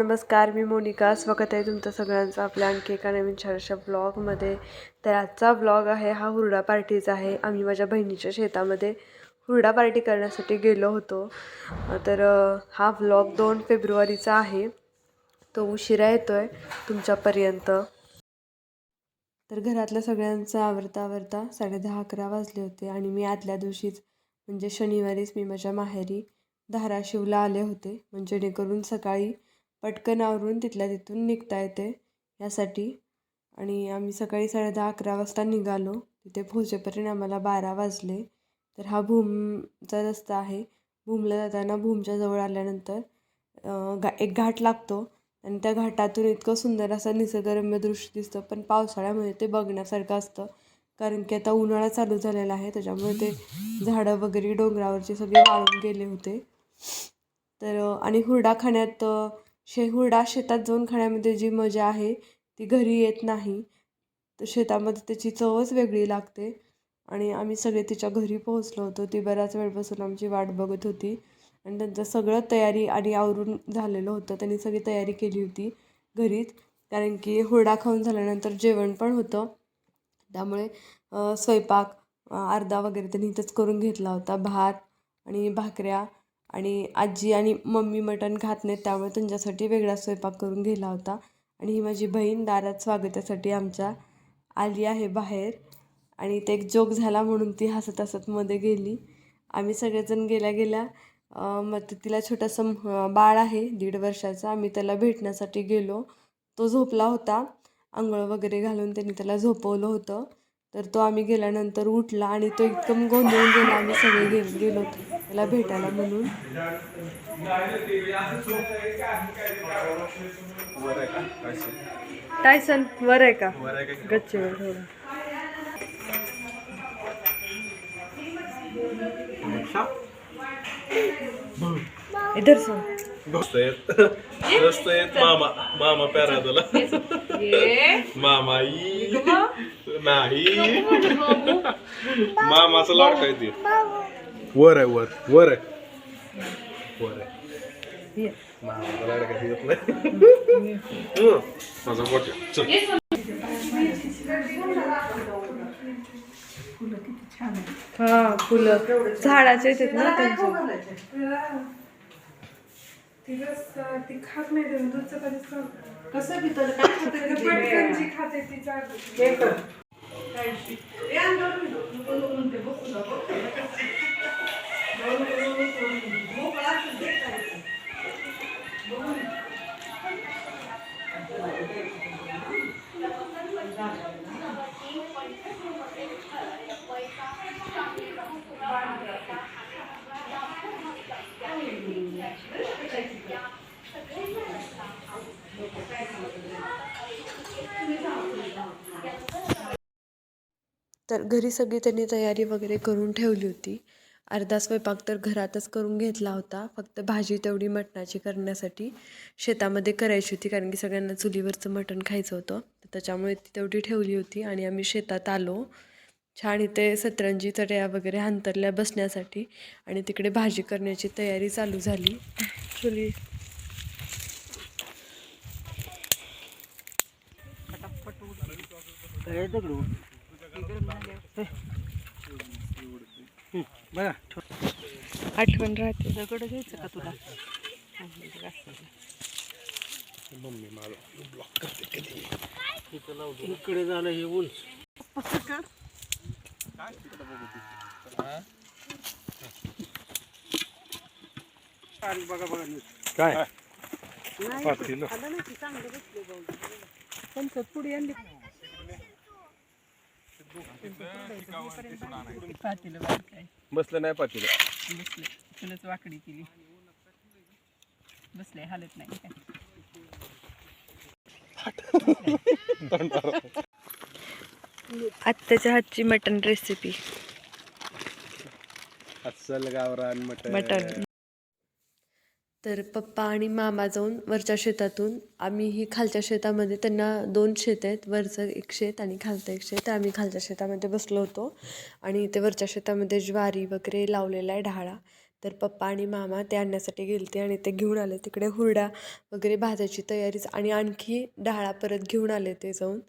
नमस्कार मी मोनिका. स्वागत आहे तुमचं सगळ्यांचं आपल्या आणखी एका नवीन छानशा ब्लॉगमध्ये तर आजचा ब्लॉग आहे हा हुरडा पार्टीचा आहे. आम्ही माझ्या बहिणीच्या शेतामध्ये हुरडा पार्टी करण्यासाठी गेलो होतो. तर हा ब्लॉग दोन फेब्रुवारीचा आहे. तो उशिरा येतो आहे तुमच्यापर्यंत. तर घरातल्या सगळ्यांचं आवरता आवरता साडेदहा अकरा वाजले होते आणि मी आदल्या दिवशीच म्हणजे शनिवारीच मी माझ्या माहेरी धाराशिवला आले होते. म्हणजे जेणेकरून सकाळी पटकन आवरून तिथल्या तिथून निघता येते यासाठी. आणि आम्ही सकाळी साडेदहा अकरा वाजता निघालो. तिथे पोहोचेपर्यंत आम्हाला बारा वाजले. तर हा भूमचा रस्ता आहे. भूमला जाताना भूमच्या जवळ आल्यानंतर गा एक घाट लागतो. आणि त्या घाटातून इतकं सुंदर असं निसर्गरम्य दृश्य दिसतं. पण पावसाळ्यामध्ये ते बघण्यासारखं असतं. कारण की आता उन्हाळा चालू झालेला आहे. त्याच्यामुळे ते झाडं वगैरे डोंगरावरचे सगळे वाळून गेले होते. तर आणि हुरडा खाण्यात अ, शे शेतात जाऊन खाण्यामध्ये जी मजा आहे ती घरी येत नाही. तर शेतामध्ये त्याची चवच वेगळी लागते. आणि आम्ही सगळे तिच्या घरी पोहोचलो होतो. ती बऱ्याच वेळपासून आमची वाट बघत होती. आणि त्यांचं सगळं तयारी आणि आवरून झालेलं होतं. त्यांनी सगळी तयारी केली होती घरीच. कारण की हुरडा खाऊन झाल्यानंतर जेवण पण होतं. त्यामुळे स्वयंपाक अर्धा वगैरे त्यांनी इथंच करून घेतला होता. भात आणि भाकऱ्या आणि आजी आणि मम्मी मटण खात नाहीत त्यामुळे त्यांच्यासाठी वेगळा स्वयंपाक करून गेला होता. आणि ही माझी बहीण दारात स्वागतासाठी आमच्या आली आहे बाहेर. आणि ते एक जोक झाला म्हणून ती हसत हसत मध्ये गेली. आम्ही सगळेजण गेल्या गेल्या मग ते तिला छोटंसं बाळ आहे दीड वर्षाचा. आम्ही त्याला भेटण्यासाठी गेलो. तो झोपला होता. आंघोळ वगैरे घालून त्यांनी त्याला झोपवलं होतं. तर तो आम्ही गेल्यानंतर उठला आणि तो एकदम गोंधळून गेला. आम्ही सगळे गे गेलो होतो. त्याला भेटायला म्हणून टायसन वर आहे का वर आहे का थोडं इधर सो दोस्त आहेत दोस्त आहेत मामा मामा प्यारा तुला मामा नाही मामाचं लाड काय ते वर आहे वर वर आहे. वर आहे. काय हं, माझा गोट्या चल. हा फुलं. झाडाचे येतात ना त्यांचे. तर घरी सगळी त्यांनी तयारी वगैरे करून ठेवली होती. अर्धा स्वयंपाक तर घरातच करून घेतला होता. फक्त भाजी तेवढी मटणाची करण्यासाठी शेतामध्ये करायची होती कारण की सगळ्यांना चुलीवरचं मटण खायचं होतं. त्याच्यामुळे ती तेवढी ठेवली होती आणि आम्ही शेतात आलो. छान इथे सतरंजी चटया वगैरे अंतरल्या बसण्यासाठी आणि तिकडे भाजी करण्याची तयारी चालू झाली. चुली. आठवण राहते. दगड घ्यायचं का तुला? मम्मी माझा ब्लॉक करते कधी इकडे झालं हे उंच बघा बघा काय पुढे आणली. पातीला बसलं नाही पातीलं बसले तुलाच वाकडी केली. बसले हालत नाही काय. आत्याच्या हातची मटण रेसिपी अस्सल गावरान मटण. मटण. तर पप्पा आणि मामा जाऊन वरच्या शेतातून आम्ही ही खालच्या शेतामध्ये त्यांना दोन शेत आहेत वरचं एक शेत आणि खालचं एक शेत. आम्ही खालच्या शेतामध्ये बसलो होतो आणि इथे वरच्या शेतामध्ये ज्वारी वगैरे लावलेला आहे ढाळा. तर पप्पा आणि मामा ते आणण्यासाठी गेलते आणि ते घेऊन आले. तिकडे हुरडा वगैरे भाजायची तयारीच आणि आणखी ढाळा परत घेऊन आले ते जाऊन.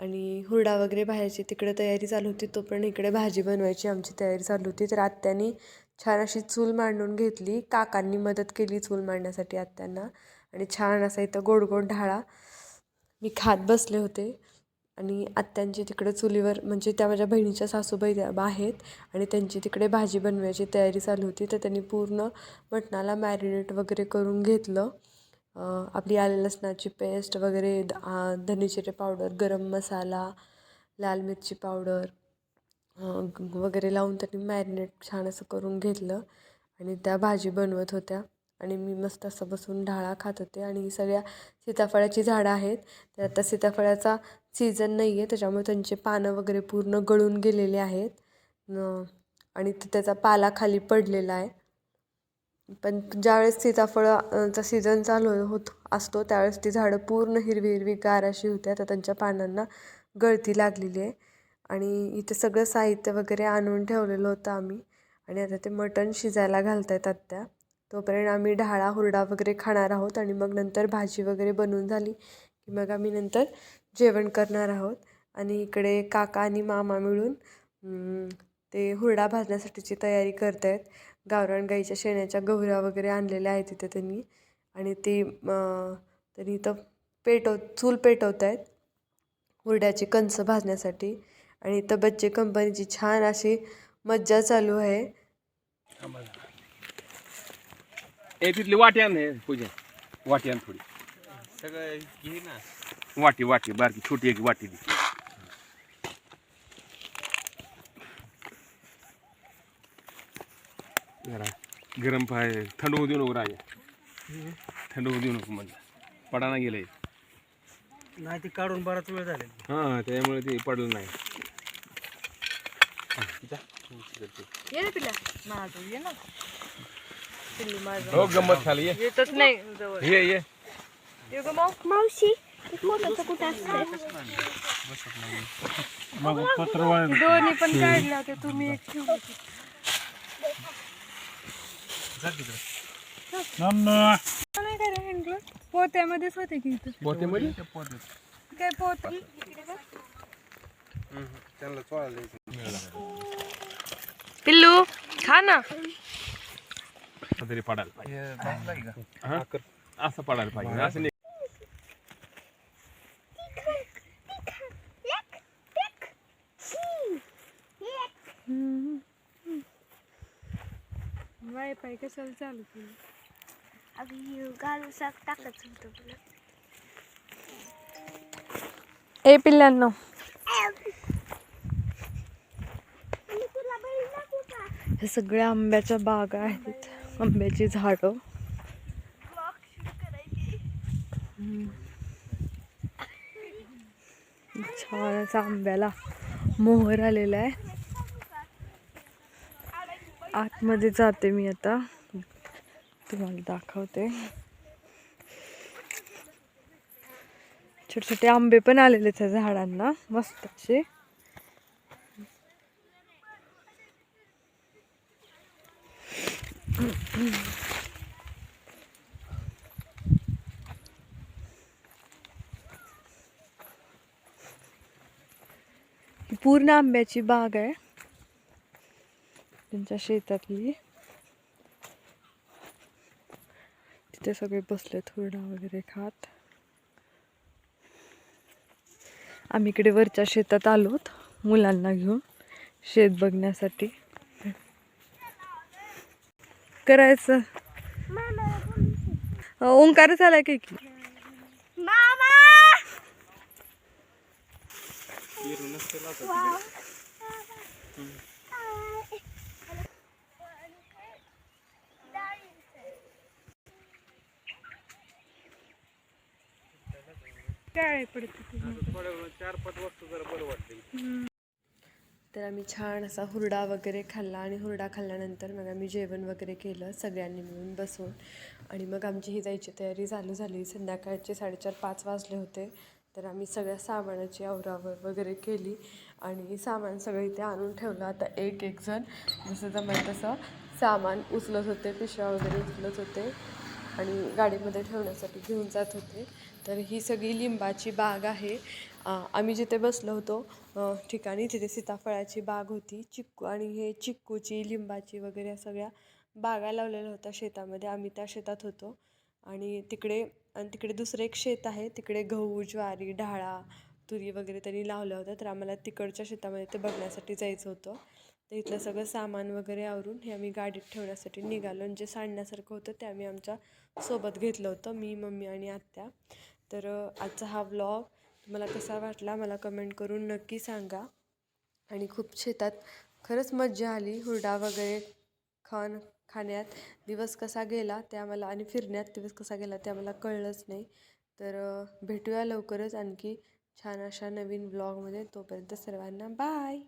आणि हुरडा वगैरे भाजायची तिकडे तयारी चालू होती तोपर्यंत इकडे भाजी बनवायची आमची तयारी चालू होती. तर आत्याने छान अशी चूल मांडून घेतली. काकांनी मदत केली चूल मांडण्यासाठी आत्यांना. आणि छान असा इथं गोड गोड ढाळा. मी खात बसले होते. आणि आत्यांची तिकडे चुलीवर म्हणजे त्या माझ्या बहिणीच्या सासूबाई त्या आहेत. आणि त्यांची तिकडे भाजी बनवायची तयारी चालू होती. तर त्यांनी पूर्ण मटणाला मॅरिनेट वगैरे करून घेतलं. आपली आले लसणाची पेस्ट वगैरे द- धनेजिरे पावडर गरम मसाला लाल मिरची पावडर वगैरे लावून त्यांनी मॅरिनेट छान असं करून घेतलं. आणि त्या भाजी बनवत होत्या. आणि मी मस्त असं बसून ढाळा खात होते. आणि ही सगळ्या सीताफळाची झाडं आहेत. तर आता सीताफळाचा सीझन नाही आहे त्याच्यामुळे त्यांचे पानं वगैरे पूर्ण गळून गेलेले आहेत. आणि त्याचा पाला खाली पडलेला आहे. पण ज्यावेळेस सीताफळाचा सीझन चालू होत असतो त्यावेळेस ती झाडं पूर्ण हिरवी हिरवी गार अशी होत्या. तर त्यांच्या पानांना गळती लागलेली आहे. आणि इथे सगळं साहित्य वगैरे आणून ठेवलेलं होतं आम्ही. आणि आता ते मटण शिजायला घालत आहेत आत्या. तोपर्यंत आम्ही ढाळा हुरडा वगैरे खाणार आहोत आणि मग नंतर भाजी वगैरे बनवून झाली की मग आम्ही नंतर जेवण करणार आहोत. आणि इकडे काका आणि मामा मिळून ते हुरडा भाजण्यासाठीची तयारी करत आहेत गावरान गाईच्या शेणाच्या गवऱ्या वगैरे आणलेल्या आहेत तिथे त्यांनी. आणि ती त्यांनी इथं पेटव चूल पेटवत आहेत हुरड्याची कणसं भाजण्यासाठी. आणि इथं बच्चे कंपनीची छान अशी मज्जा चालू आहे. ए तिथली वाटी आण हे पूजा. वाटी आण थोडी. सगळं घे ना. वाटी वाटी बारकी छोटी एक वाटी दे. जरा गरम पाय थंड होऊ देऊ नको राजा. थंड होऊ देऊ नको म्हणलं. पडाना गेलंय. नाही ते काढून बराच वेळ झाले हाँ त्यामुळे ते पडलं नाही. ये. ना पिल्ला. माझं ये ना. पिल्लू माझं. हो गंमत झाली ये. येतच नाही जवळ. ये ये. ये गं माऊ. मावशी ते फोटोचं कुठं असतं मग पत्र वाळलं. दोन्ही पण काढले होते तुम्ही एक ठेवली होती. नन्न. नाही काय रे हँडग्लोव? पोत्यामध्येच होते की इथं? पोते मध्ये काय पोत? त्यांना चोळायला पिल्लू खा ना. तरी पडायला पाहिजे. हां? असं पडायला पाहिजे. असं नाही. वायफाय कशाला चालू केलं? अगं घालू साक टाकत होतं ए पिल्लांनो. हे सगळ्या आंब्याच्या बागा आहेत. आंब्याची झाडं. छान असा आंब्याला मोहर आलेला आहे. आतमध्ये जाते मी आता. तुम्हाला दाखवते. छोटे छोटे आंबे पण आलेले त्या झाडांना मस्त असे. पूर्ण आंब्याची बाग आहे. त्यांच्या शेतातली. तिथे सगळे बसले हुरडा वगैरे खात. आम्ही इकडे वरच्या शेतात आलोत मुलांना घेऊन शेत बघण्यासाठी. करायचं. ओंकारच आलाय काय की? मामा! काय पडते चार पाच वस्तू जरा बरं वाटतं तर आम्ही छान असा हुरडा वगैरे खाल्ला आणि हुरडा खाल्ल्यानंतर मग आम्ही जेवण वगैरे केलं सगळ्यांनी मिळून बसून. आणि मग आमची ही जायची तयारी चालू झाली. संध्याकाळचे साडेचार पाच वाजले होते. तर आम्ही सगळ्या सामानाची आवरावर वगैरे केली आणि सामान सगळं इथे आणून ठेवलं. आता एक एक जण जसं जमेल तसं सामान उचलत होते पिशव्या वगैरे उचलत होते. आणि गाडीमध्ये ठेवण्यासाठी घेऊन जात होते. तर ही सगळी लिंबाची बाग आहे. आम्ही जिथे बसलो होतो ठिकाणी तिथे सीताफळाची बाग होती. चिक्कू आणि हे चिक्कूची लिंबाची वगैरे या सगळ्या बागा लावलेल्या होत्या शेतामध्ये. आम्ही त्या शेतात होतो. आणि तिकडे आणि तिकडे दुसरं एक शेत आहे. तिकडे गहू ज्वारी ढाळा तुरी वगैरे त्यांनी लावल्या होत्या. तर आम्हाला तिकडच्या शेतामध्ये ते बघण्यासाठी जायचं होतं. तर इथलं सगळं सामान वगैरे आवरून हे आम्ही गाडीत ठेवण्यासाठी निघालो आणि जे सांडण्यासारखं होतं ते आम्ही आमच्यासोबत घेतलं होतं मी मम्मी आणि आत्या. तर आजचा हा व्लॉग तुम्हाला कसा वाटला मला कमेंट करून नक्की सांगा. आणि खूप शेतात खरंच मज्जा आली हुरडा वगैरे खाण खाण्यात. दिवस कसा गेला ते आम्हाला आणि फिरण्यात दिवस कसा गेला ते आम्हाला कळलंच नाही. तर भेटूया लवकरच आणखी छान अशा नवीन ब्लॉगमध्ये तोपर्यंत सर्वांना बाय